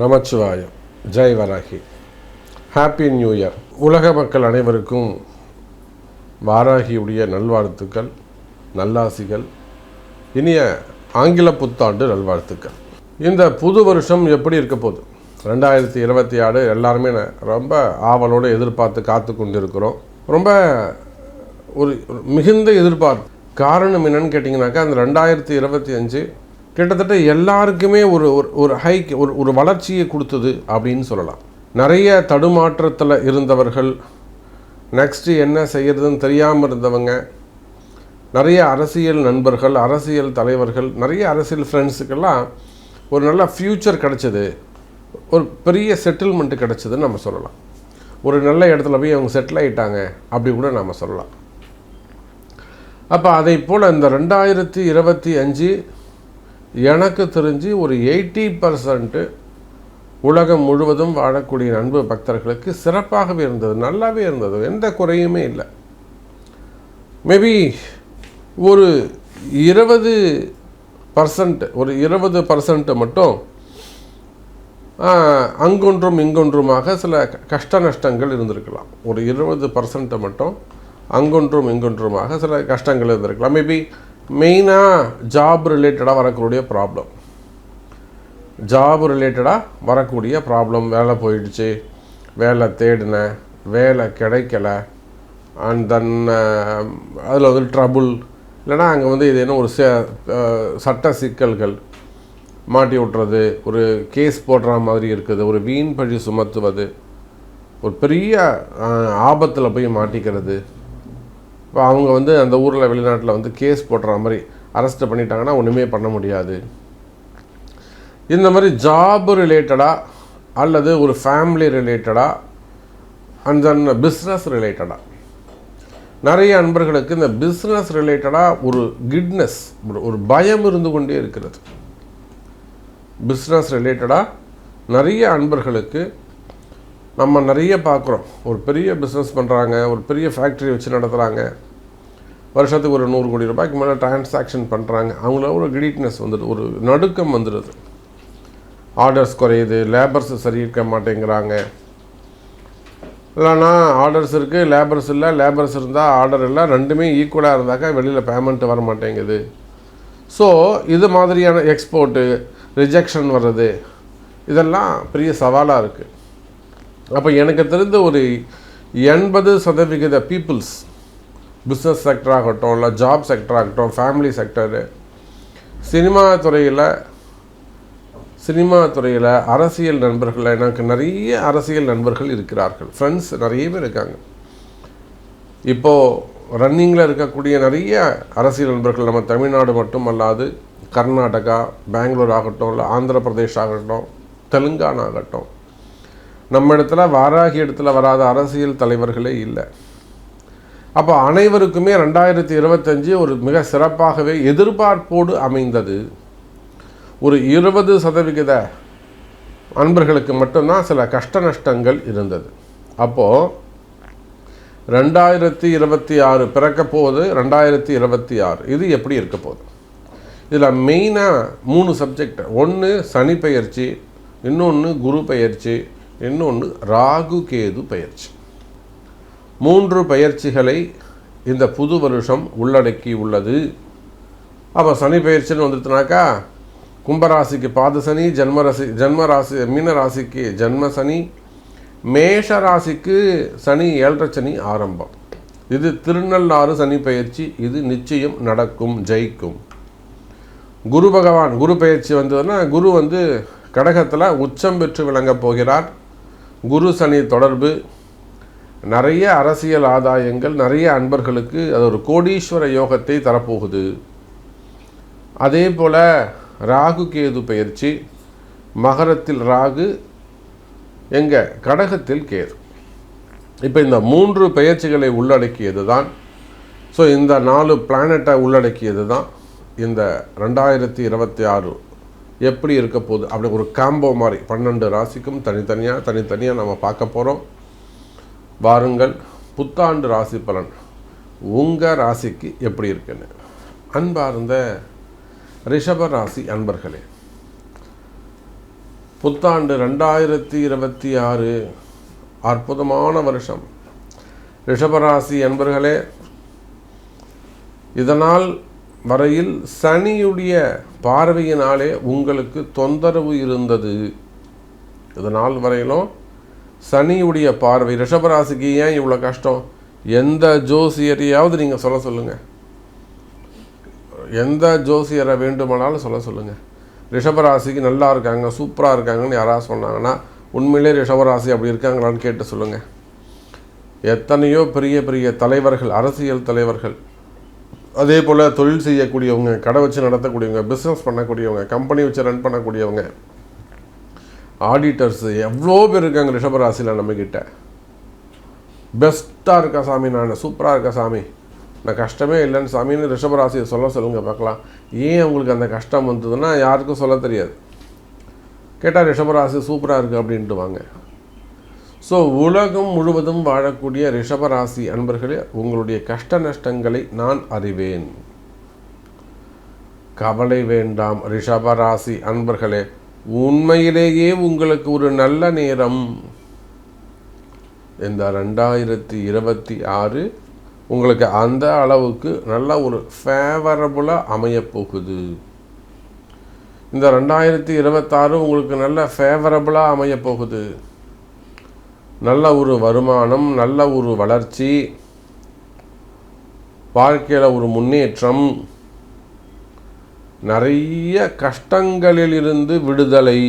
Namachivayam. Jai Varahi. Happy new year உலக மக்கள் அனைவருக்கும் வாராகியுடைய நல்வாழ்த்துக்கள் நல்லாசிகள் இனிய ஆங்கில புத்தாண்டு நல்வாழ்த்துக்கள். இந்த புது வருஷம் எப்படி இருக்க போகுது? ரெண்டாயிரத்தி இருபத்தி ஆறு எல்லாருமே ரொம்ப ஆவலோடு எதிர்பார்த்து காத்து கொண்டிருக்கிறோம். ரொம்ப ஒரு ஒரு மிகுந்த எதிர்பார்ப்பு. காரணம் என்னன்னு கேட்டிங்கனாக்கா அந்த ரெண்டாயிரத்தி இருபத்தி அஞ்சு கிட்டத்தட்ட எல்லாருக்குமே ஒரு ஒரு ஒரு ஹைக் ஒரு ஒரு வளர்ச்சியை கொடுத்தது அப்படின்னு சொல்லலாம். நிறைய தடுமாற்றத்தில் இருந்தவர்கள் நெக்ஸ்ட்டு என்ன செய்யறதுன்னு தெரியாமல் இருந்தவங்க நிறைய அரசியல் நண்பர்கள் அரசியல் தலைவர்கள் நிறைய அரசியல் ஃப்ரெண்ட்ஸுக்கெல்லாம் ஒரு நல்ல ஃப்யூச்சர் கிடச்சிது. ஒரு பெரிய செட்டில்மெண்ட்டு கிடச்சிதுன்னு நம்ம சொல்லலாம். ஒரு நல்ல இடத்துல போய் அவங்க செட்டில் ஆயிட்டாங்க அப்படி கூட நம்ம சொல்லலாம். அப்போ அதை போல் இந்த ரெண்டாயிரத்தி இருபத்தி அஞ்சு எனக்கு தெரிஞ்சு ஒரு எயிட்டி பர்சன்ட்டு உலகம் முழுவதும் வாழக்கூடிய அன்பு பக்தர்களுக்கு சிறப்பாகவே இருந்தது நல்லாவே இருந்தது. எந்த குறையுமே இல்லை. மேபி ஒரு இருபது பர்சன்ட் ஒரு இருபது பர்சன்ட்டு மட்டும் அங்கொன்றும் இங்கொன்றுமாக சில க- கஷ்ட நஷ்டங்கள் இருந்திருக்கலாம். ஒரு இருபது பர்சன்ட்டை மட்டும் அங்கொன்றும் இங்கொன்றுமாக சில கஷ்டங்கள் இருந்திருக்கலாம். மேபி மெயினாக ஜாப் ரிலேட்டடாக வரக்கூடிய ப்ராப்ளம் ஜாப் ரிலேட்டடாக வரக்கூடிய ப்ராப்ளம் வேலை போயிடுச்சு. வேலை தேடினேன் வேலை கிடைக்கல. அண்ட் தென் அதில் வந்து ட்ரபுள் இல்லைன்னா அங்கே வந்து இது என்ன ஒரு ச- சட்ட சிக்கல்கள் மாட்டி விட்டுறது ஒரு கேஸ் போடுற மாதிரி இருக்குது ஒரு வீண் பழி சுமத்துவது ஒரு பெரிய ஆபத்தில் போய் மாட்டிக்கிறது. இப்போ அவங்க வந்து அந்த ஊரில் வெளிநாட்டில் வந்து கேஸ் போடுற மாதிரி அரெஸ்ட் பண்ணிட்டாங்கன்னா ஒன்றுமே பண்ண முடியாது. இந்த மாதிரி ஜாப் ரிலேட்டடாக அல்லது ஒரு ஃபேமிலி ரிலேட்டடாக அண்ட் தென் பிஸ்னஸ் ரிலேட்டடாக நிறைய அன்பர்களுக்கு இந்த பிஸ்னஸ் ரிலேட்டடாக ஒரு கிட்னஸ் ஒரு ஒரு பயம் இருந்து கொண்டே இருக்கிறது. பிஸ்னஸ் ரிலேட்டடாக நிறைய அன்பர்களுக்கு நம்ம நிறைய பார்க்குறோம். ஒரு பெரிய பிஸ்னஸ் பண்ணுறாங்க ஒரு பெரிய ஃபேக்ட்ரி வச்சு நடத்துகிறாங்க வருஷத்துக்கு ஒரு நூறு கோடி ரூபாய்க்கு மேலே டிரான்சாக்ஷன் பண்ணுறாங்க அவங்கள ஒரு கிரீட்னஸ் வந்துடுது ஒரு நடுக்கம் வந்துடுது. ஆர்டர்ஸ் குறையுது லேபர்ஸ் சரி இருக்க மாட்டேங்கிறாங்க. இல்லைன்னா ஆர்டர்ஸ் இருக்குது லேபர்ஸ் இல்லை லேபர்ஸ் இருந்தால் ஆர்டர் இல்லை ரெண்டுமே ஈக்குவலாக இருந்தாக்கா வெளியில் பேமெண்ட் வர மாட்டேங்குது. ஸோ இது மாதிரியான எக்ஸ்போர்ட்டு ரிஜெக்ஷன் வர்றது இதெல்லாம் பெரிய சவாலாக இருக்குது அப்போ எனக்கு தெரிந்த ஒரு எண்பது சதவிகித பீப்புள்ஸ் பிஸ்னஸ் செக்டர் ஆகட்டும் இல்லை ஜாப் செக்டர் ஆகட்டும் ஃபேமிலி செக்டரு சினிமா துறையில் சினிமா துறையில் அரசியல் நண்பர்கள் எனக்கு நிறைய அரசியல் நண்பர்கள் இருக்கிறார்கள். ஃப்ரெண்ட்ஸ் நிறைய பேர் இருக்காங்க. இப்போது ரன்னிங்கில் இருக்கக்கூடிய நிறைய அரசியல் நண்பர்கள் நம்ம தமிழ்நாடு மட்டும் அல்லாது கர்நாடகா பெங்களூர் ஆகட்டும் இல்லை ஆந்திர பிரதேஷ் ஆகட்டும் தெலுங்கானா ஆகட்டும் நம்ம இடத்துல வாராகி இடத்துல வராத அரசியல் தலைவர்களே இல்லை. அப்போ அனைவருக்குமே ரெண்டாயிரத்தி இருபத்தஞ்சு ஒரு மிக சிறப்பாகவே எதிர்பார்ப்போடு அமைந்தது. ஒரு இருபது சதவிகித அன்பர்களுக்கு மட்டும்தான் சில கஷ்ட நஷ்டங்கள் இருந்தது. அப்போது ரெண்டாயிரத்தி இருபத்தி ஆறு பிறக்க போகுது ரெண்டாயிரத்தி இருபத்தி ஆறு. இது எப்படி இருக்க போகுது? இதில் மெயினாக மூணு சப்ஜெக்ட் ஒன்று சனி பயிற்சி இன்னொன்று குரு பயிற்சி இன்னொன்று ராகு கேது பயிற்சி. மூன்று பயிற்சிகளை இந்த புது வருஷம் உள்ளடக்கி உள்ளது. அப்போ சனி பயிற்சின்னு வந்துட்டுனாக்கா கும்பராசிக்கு பாத சனி ஜென்மராசி ஜன்மராசி மீனராசிக்கு மீன ராசிக்கு ஜென்ம சனி மேஷ ராசிக்கு சனி ஏழரை சனி ஆரம்பம். இது திருநள்ளாறு சனி பயிற்சி இது நிச்சயம் நடக்கும் ஜெயிக்கும். குரு பகவான் குரு பயிற்சி வந்ததுன்னா குரு வந்து கடகத்தில் உச்சம் பெற்று விளங்கப் போகிறார். குரு சனி தொடர்பு நிறைய அரசியல் ஆதாயங்கள் நிறைய அன்பர்களுக்கு அது ஒரு கோடீஸ்வர யோகத்தை தரப்போகுது. அதே போல் ராகு கேது பயிற்சி மகரத்தில் ராகு எங்கே கடகத்தில் கேது. இப்போ இந்த மூன்று பெயர்ச்சிகளை உள்ளடக்கியது தான். ஸோ இந்த நாலு பிளானட்டை உள்ளடக்கியது தான் இந்த ரெண்டாயிரத்தி இருபத்தி ஆறு எப்படி இருக்க போகுது? அப்படி ஒரு காம்போ மாதிரி. பன்னெண்டு ராசிக்கும் தனித்தனியாக தனித்தனியாக நம்ம பார்க்க போகிறோம் வாருங்கள் புத்தாண்டு ராசி பலன். உங்கள் ராசிக்கு எப்படி இருக்குன்னு? அன்பார்ந்த ரிஷப ராசி அன்பர்களே புத்தாண்டு ரெண்டாயிரத்தி இருபத்தி ஆறு அற்புதமான வருஷம். ரிஷபராசி அன்பர்களே இதனால் வரையில் சனியுடைய பார்வையினாலே உங்களுக்கு தொந்தரவு இருந்தது. இது நாள் வரையிலும் சனியுடைய பார்வை ரிஷபராசிக்கு ஏன் இவ்வளோ கஷ்டம்? எந்த ஜோசியரையாவது நீங்கள் சொல்ல சொல்லுங்கள் எந்த ஜோசியரை வேண்டுமானாலும் சொல்ல சொல்லுங்கள் ரிஷபராசிக்கு நல்லா இருக்காங்க சூப்பராக இருக்காங்கன்னு யாராவது சொன்னாங்கன்னா உண்மையிலே ரிஷபராசி அப்படி இருக்காங்களான்னு கேட்டு சொல்லுங்கள் எத்தனையோ பெரிய பெரிய தலைவர்கள் அரசியல் தலைவர்கள் அதே போல் தொழில் செய்யக்கூடியவங்க கடை வச்சு நடத்தக்கூடியவங்க பிஸ்னஸ் பண்ணக்கூடியவங்க கம்பெனி வச்சு ரன் பண்ணக்கூடியவங்க ஆடிட்டர்ஸு எவ்வளோ பேர் இருக்காங்க ரிஷபராசியில் நம்மக்கிட்ட பெஸ்ட்டாக இருக்கா சாமி? நான் சூப்பராக இருக்கா சாமி? நான் கஷ்டமே இல்லைன்னு சாமின்னு ரிஷபராசியை சொல்ல சொல்லுங்கள் பார்க்கலாம். ஏன் உங்களுக்கு அந்த கஷ்டம் வந்ததுன்னா யாருக்கும் சொல்ல தெரியாது. கேட்டால் ரிஷபராசி சூப்பராக இருக்குது அப்படின்ட்டு வாங்க. ஸோ உலகம் முழுவதும் வாழக்கூடிய ரிஷபராசி அன்பர்களே உங்களுடைய கஷ்ட நஷ்டங்களை நான் அறிவேன். கவலை வேண்டாம் ரிஷபராசி அன்பர்களே உண்மையிலேயே உங்களுக்கு ஒரு நல்ல நேரம். இந்த ரெண்டாயிரத்தி இருபத்தி ஆறு உங்களுக்கு அந்த அளவுக்கு நல்ல ஒரு ஃபேவரபுளாக அமையப்போகுது. இந்த ரெண்டாயிரத்தி இருபத்தாறு உங்களுக்கு நல்ல ஃபேவரபுளாக அமையப்போகுது. நல்ல ஒரு வருமானம் நல்ல ஒரு வளர்ச்சி வாழ்க்கையில் ஒரு முன்னேற்றம் நிறைய கஷ்டங்களிலிருந்து விடுதலை.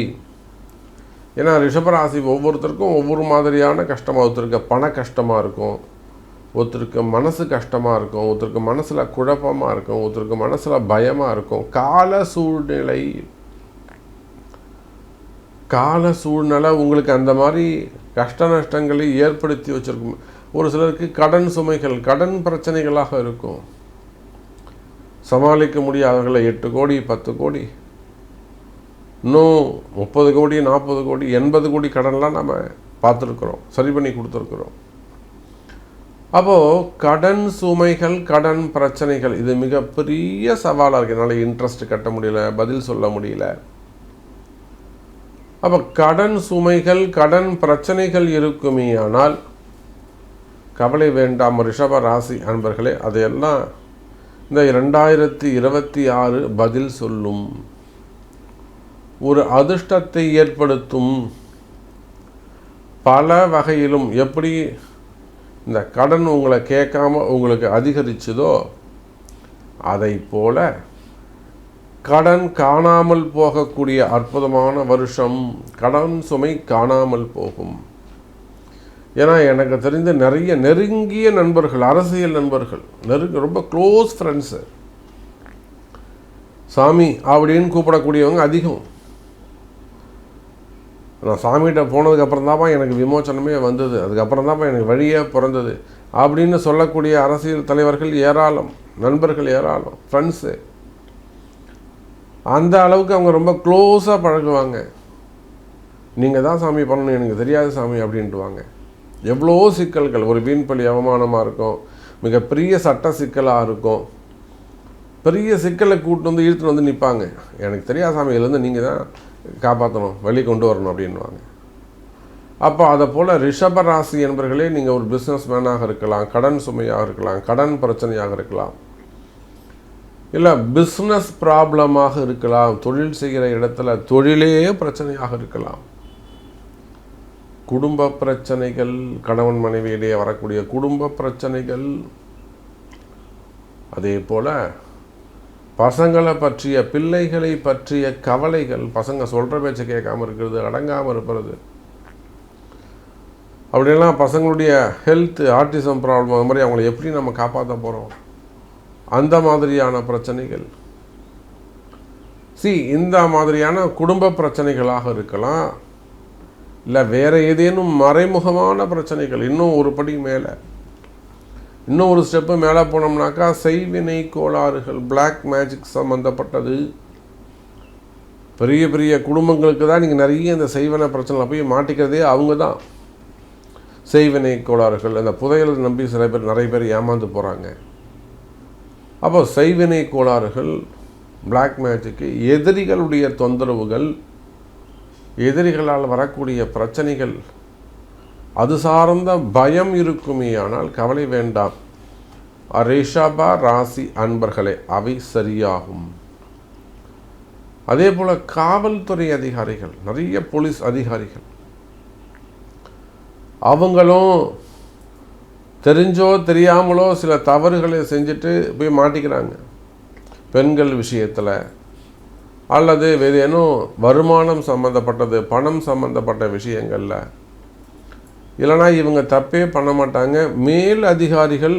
ஏன்னா ரிஷபராசி ஒவ்வொருத்தருக்கும் ஒவ்வொரு மாதிரியான கஷ்டமாக ஒருத்தருக்கு பண கஷ்டமாக இருக்கும் ஒருத்தருக்கு மனசு கஷ்டமாக இருக்கும் ஒருத்தருக்கு மனசில் குழப்பமாக இருக்கும் ஒருத்தருக்கு மனசில் பயமாக இருக்கும். கால சூழ்நிலை கால சூழ்நிலை உங்களுக்கு அந்த மாதிரி கஷ்ட நஷ்டங்களை ஏற்படுத்தி வச்சுருக்கும். ஒரு சிலருக்கு கடன் சுமைகள் கடன் பிரச்சனைகளாக இருக்கும். சமாளிக்க முடியாதவர்களை எட்டு கோடி பத்து கோடி இன்னும் முப்பது கோடி நாற்பது கோடி எண்பது கோடி கடன்லாம் நம்ம பார்த்துருக்குறோம். சரி பண்ணி கொடுத்துருக்குறோம். அப்போது கடன் சுமைகள் கடன் பிரச்சனைகள் இது மிகப்பெரிய சவாலாக இருக்குது என்னால் இன்ட்ரெஸ்ட் கட்ட முடியல பதில் சொல்ல முடியல. அப்போ கடன் சுமைகள் கடன் பிரச்சனைகள் இருக்குமே ஆனால் கவலை வேண்டாம் ரிஷப ராசி அன்பர்களே அதையெல்லாம் இந்த ரெண்டாயிரத்தி இருபத்தி ஆறு பதில் சொல்லும். ஒரு அதிர்ஷ்டத்தை ஏற்படுத்தும். பல வகையிலும் எப்படி இந்த கடன் உங்களை கேட்காம உங்களுக்கு அதிகரிச்சதோ அதை போல கடன் காணாமல் போகக்கூடிய அற்புதமான வருஷம். கடன் சுமை காணாமல் போகும். ஏன்னா எனக்கு தெரிந்த நிறைய நெருங்கிய நண்பர்கள் அரசியல் நண்பர்கள் நெருங்க ரொம்ப க்ளோஸ் ஃப்ரெண்ட்ஸு சாமி அப்படின்னு கூப்பிடக்கூடியவங்க அதிகம். நான் சாமிகிட்ட போனதுக்கப்புறம் தான்ப்பா எனக்கு விமோச்சனமே வந்தது. அதுக்கப்புறம் தான்ப்பா எனக்கு வழியே பிறந்தது. அப்படின்னு சொல்லக்கூடிய அரசியல் தலைவர்கள் ஏராளம் நண்பர்கள் ஏராளம் ஃப்ரெண்ட்ஸு அந்த அளவுக்கு அவங்க ரொம்ப க்ளோஸாக பழகுவாங்க. நீங்கள் தான் சாமி பண்ணணும் எனக்கு தெரியாது சாமி அப்படின்ட்டுவாங்க. எவ்வளோ சிக்கல்கள் ஒரு வீண்பள்ளி அவமானமாக இருக்கும் மிகப்பெரிய சட்ட சிக்கலாக இருக்கும். பெரிய சிக்கலை கூட்டு வந்து இழுத்துட்டு வந்து நிற்பாங்க எனக்கு தெரியாது சாமியிலேருந்து நீங்கள் தான் காப்பாற்றணும் வெளியே கொண்டு வரணும் அப்படின்வாங்க அப்போ அதை போல் ரிஷப ராசி என்பர்களே நீங்கள் ஒரு பிஸ்னஸ் மேனாக இருக்கலாம் கடன் சுமையாக இருக்கலாம் கடன் பிரச்சனையாக இருக்கலாம். இல்லை பிஸ்னஸ் ப்ராப்ளமாக இருக்கலாம். தொழில் செய்கிற இடத்துல தொழிலே பிரச்சனையாக இருக்கலாம். குடும்ப பிரச்சனைகள் கணவன் மனைவியிடையே வரக்கூடிய குடும்ப பிரச்சனைகள். அதே போல் பசங்களை பற்றிய பிள்ளைகளை பற்றிய கவலைகள் பசங்க சொல்கிற பேச்சை கேட்காம இருக்கிறது அடங்காமல் இருப்பது. அப்படிலாம் பசங்களுடைய ஹெல்த் ஆர்டிசம் ப்ராப்ளம் அது மாதிரி அவங்கள எப்படி நம்ம காப்பாற்ற போகிறோம் அந்த மாதிரியான பிரச்சனைகள். சி இந்த மாதிரியான குடும்ப பிரச்சனைகளாக இருக்கலாம். இல்லை வேறு ஏதேனும் மறைமுகமான பிரச்சனைகள் இன்னும் ஒரு படி மேலே. இன்னும் ஒரு ஸ்டெப்பு மேலே போனோம்னாக்கா செய்வினை கோளாறுகள் பிளாக் மேஜிக் சம்மந்தப்பட்டது பெரிய பெரிய குடும்பங்களுக்கு தான் நீங்கள் நிறைய இந்த செய்வன பிரச்சனை போய் மாட்டிக்கிறதே அவங்க தான். செய்வினை கோளாறுகள் அந்த புதையல் நம்பி சில பேர் நிறைய பேர் ஏமாந்து போகிறாங்க அப்போ செய்வினை கோளாறுகள் பிளாக் மேஜிக்கு எதிரிகளுடைய தொந்தரவுகள் எதிரிகளால் வரக்கூடிய பிரச்சனைகள் அது சார்ந்த பயம் இருக்குமே ஆனால் கவலை வேண்டாம். ரிஷபா ராசி அன்பர்களே அவை சரியாகும். அதே போல் காவல்துறை அதிகாரிகள் நிறைய போலீஸ் அதிகாரிகள் அவங்களும் தெரிஞ்சோ தெரியாமலோ சில தவறுகளை செஞ்சுட்டு போய் மாட்டிக்கிறாங்க. பெண்கள் விஷயத்தில். அல்லது வேறு ஏனும் வருமானம் சம்மந்தப்பட்டது பணம் சம்மந்தப்பட்ட விஷயங்களில். இல்லைனா இவங்க தப்பே பண்ண மாட்டாங்க. மேல் அதிகாரிகள்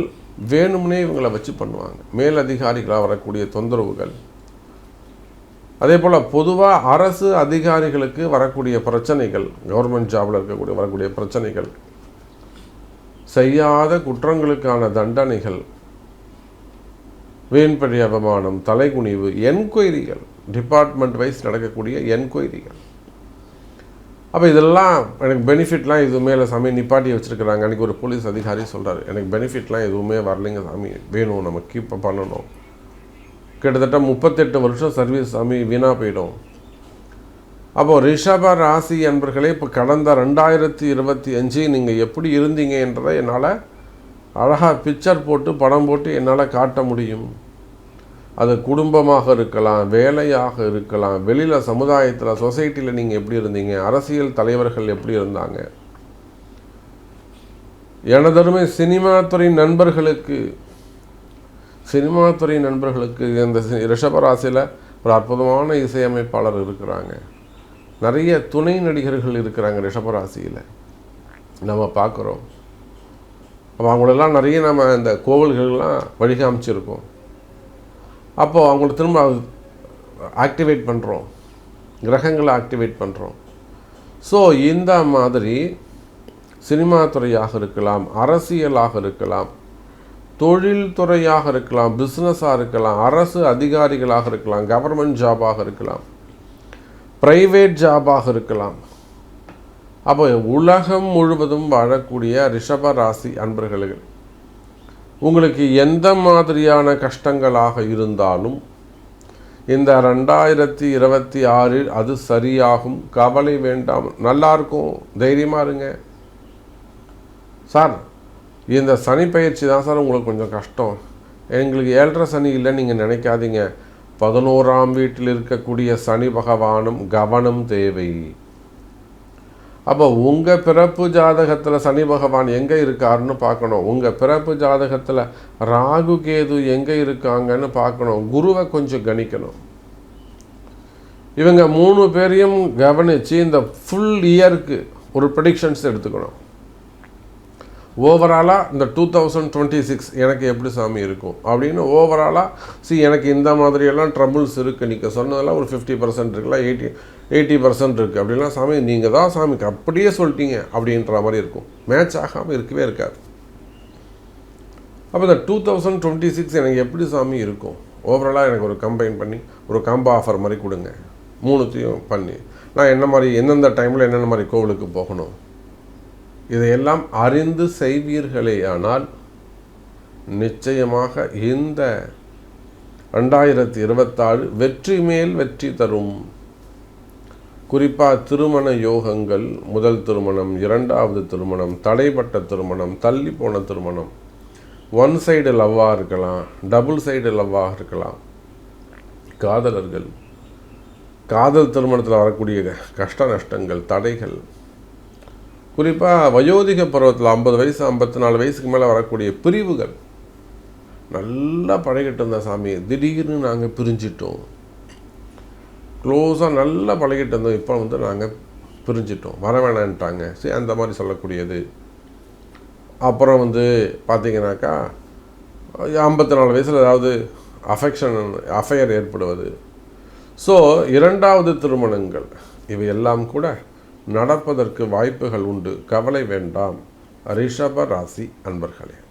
வேணும்னே இவங்களை வச்சு பண்ணுவாங்க. மேல் அதிகாரிகளாக வரக்கூடிய தொந்தரவுகள். அதே போல் பொதுவாக அரசு அதிகாரிகளுக்கு வரக்கூடிய பிரச்சனைகள் கவர்மெண்ட் ஜாபில் இருக்கக்கூடிய வரக்கூடிய பிரச்சனைகள். செய்யாத குற்றங்களுக்கான தண்டனைகள் வீண்படி அவமானம் தலைகுனிவு என்கொயரிகள் டிபார்ட்மெண்ட் வைஸ் நடக்கக்கூடிய என்கொயரிகள் அப்போ இதெல்லாம் எனக்கு பெனிஃபிட்லாம் எதுவுமே இல்லை சாமி. நிப்பாட்டி வச்சுருக்குறாங்க. அன்றைக்கி ஒரு போலீஸ் அதிகாரி சொல்கிறார் எனக்கு பெனிஃபிட்லாம் எதுவுமே வரலைங்க சாமி. வேணும் நம்ம கீப் பண்ணணும். கிட்டத்தட்ட முப்பத்தெட்டு வருஷம் சர்வீஸ் சாமி வீணாக போயிடும். அப்போது ரிஷப ராசி என்பர்களே இப்போ கடந்த ரெண்டாயிரத்தி இருபத்தி அஞ்சு நீங்கள் எப்படி இருந்தீங்க என்றதை என்னால் அழகாக பிக்சர் போட்டு படம் போட்டு என்னால் காட்ட முடியும். அது குடும்பமாக இருக்கலாம் வேலையாக இருக்கலாம் வெளியில் சமுதாயத்தில் சொசைட்டியில் நீங்கள் எப்படி இருந்தீங்க அரசியல் தலைவர்கள் எப்படி இருந்தாங்க? எனதருமை சினிமா துறை நண்பர்களுக்கு சினிமா துறை நண்பர்களுக்கு இந்த ரிஷபராசியில் ஒரு அற்புதமான இசையமைப்பாளர் இருக்கிறாங்க. நிறைய துணை நடிகர்கள் இருக்கிறாங்க ரிஷபராசியில் நம்ம பார்க்குறோம். அப்போ அவங்களெல்லாம் நிறைய நம்ம இந்த கோவில்கள்லாம் வழிகாமிச்சிருக்கோம். அப்போது அவங்கள திரும்ப ஆக்டிவேட் பண்ணுறோம் கிரகங்களை ஆக்டிவேட் பண்ணுறோம் ஸோ இந்த மாதிரி சினிமா துறையாக இருக்கலாம் அரசியலாக இருக்கலாம் தொழில்துறையாக இருக்கலாம் பிஸ்னஸாக இருக்கலாம் அரசு அதிகாரிகளாக இருக்கலாம் கவர்மெண்ட் ஜாபாக இருக்கலாம். ப்ரைவேட் ஜாபாக இருக்கலாம். அப்போ உலகம் முழுவதும் வாழக்கூடிய ரிஷப ராசி அன்பர்களுக்கு உங்களுக்கு எந்த மாதிரியான கஷ்டங்களாக இருந்தாலும் இந்த ரெண்டாயிரத்தி இருபத்தி ஆறில் அது சரியாகும். கவலை வேண்டாம். நல்லா இருக்கும். தைரியமாக இருங்க. சார் இந்த சனி பயிற்சி தான் சார் உங்களுக்கு கொஞ்சம் கஷ்டம். எங்களுக்கு ஏழரை சனி இல்லை நீங்கள் நினைக்காதீங்க. பதினோராம் வீட்டில் இருக்கக்கூடிய சனி பகவானும் கவனம் தேவை. அப்போ உங்கள் பிறப்பு ஜாதகத்தில் சனி பகவான் எங்கே இருக்காருன்னு பார்க்கணும். உங்கள் பிறப்பு ஜாதகத்தில் ராகு கேது எங்கே இருக்காங்கன்னு பார்க்கணும். குருவை கொஞ்சம் கணிக்கணும். இவங்க மூணு பேரையும் கவனித்து இந்த ஃபுல் இயருக்கு ஒரு ப்ரடிக்ஷன்ஸ் எடுத்துக்கணும். ஓவராலாக இந்த டூ தௌசண்ட் டுவெண்ட்டி சிக்ஸ் எனக்கு எப்படி சாமி இருக்கும்? அப்படின்னு ஓவராலாக சி எனக்கு இந்த மாதிரியெல்லாம் ட்ரபுள்ஸ் இருக்குது நீங்கள் சொன்னதெல்லாம் ஒரு ஃபிஃப்டி பர்சன்ட் இருக்குல்ல எயிட்டி எயிட்டி பர்சன்ட் இருக்குது அப்படிலாம் சாமி நீங்கள் தான் சாமிக்கு அப்படியே சொல்லிட்டீங்க அப்படின்ற மாதிரி இருக்கும். மேட்ச் ஆகாமல் இருக்கவே இருக்காது. அப்போ இந்த டூ தௌசண்ட் டுவெண்ட்டி சிக்ஸ் எனக்கு எப்படி சாமி இருக்கும்? ஓவராலாக எனக்கு ஒரு கம்பைன் பண்ணி ஒரு காம்போ ஆஃபர் மாதிரி கொடுங்க. மூணுத்தையும் பண்ணி. நான் என்ன மாதிரி எந்தெந்த டைமில் என்னென்ன மாதிரி கோவிலுக்கு போகணும்? இதையெல்லாம் அறிந்து செய்வீர்களேயானால் நிச்சயமாக இந்த ரெண்டாயிரத்தி இருபத்தாறு வெற்றி மேல் வெற்றி தரும். குறிப்பாக திருமண யோகங்கள் முதல் திருமணம் இரண்டாவது திருமணம் தடைப்பட்ட திருமணம் தள்ளி போன திருமணம். ஒன் சைடு லவ்வாக இருக்கலாம் டபுள் சைடு லவ்வாக இருக்கலாம். காதலர்கள் காதல் திருமணத்தில் வரக்கூடிய கஷ்ட நஷ்டங்கள் தடைகள் குறிப்பாக வயோதிக பருவத்தில் ஐம்பது வயசு ஐம்பத்தி நாலு வயசுக்கு மேலே வரக்கூடிய பிரிவுகள். நல்லா பழகிட்டு இருந்த சாமி திடீர்னு நாங்கள் பிரிஞ்சிட்டோம். க்ளோஸாக நல்லா பழகிட்டு இருந்தோம். இப்போ வந்து நாங்கள் பிரிஞ்சிட்டோம். வர வேணான்ட்டாங்க. சரி அந்த மாதிரி சொல்லக்கூடியது. அப்புறம் வந்து பார்த்திங்கனாக்கா ஐம்பத்தி நாலு வயசில் ஏதாவது அஃபெக்ஷன் அஃபையர் ஏற்படுவது. ஸோ இரண்டாவது திருமணங்கள் இவை எல்லாம் கூட நடப்பதற்கு வாய்ப்புகள் உண்டு. கவலை வேண்டாம். ரிஷப ராசி அன்பர்களே.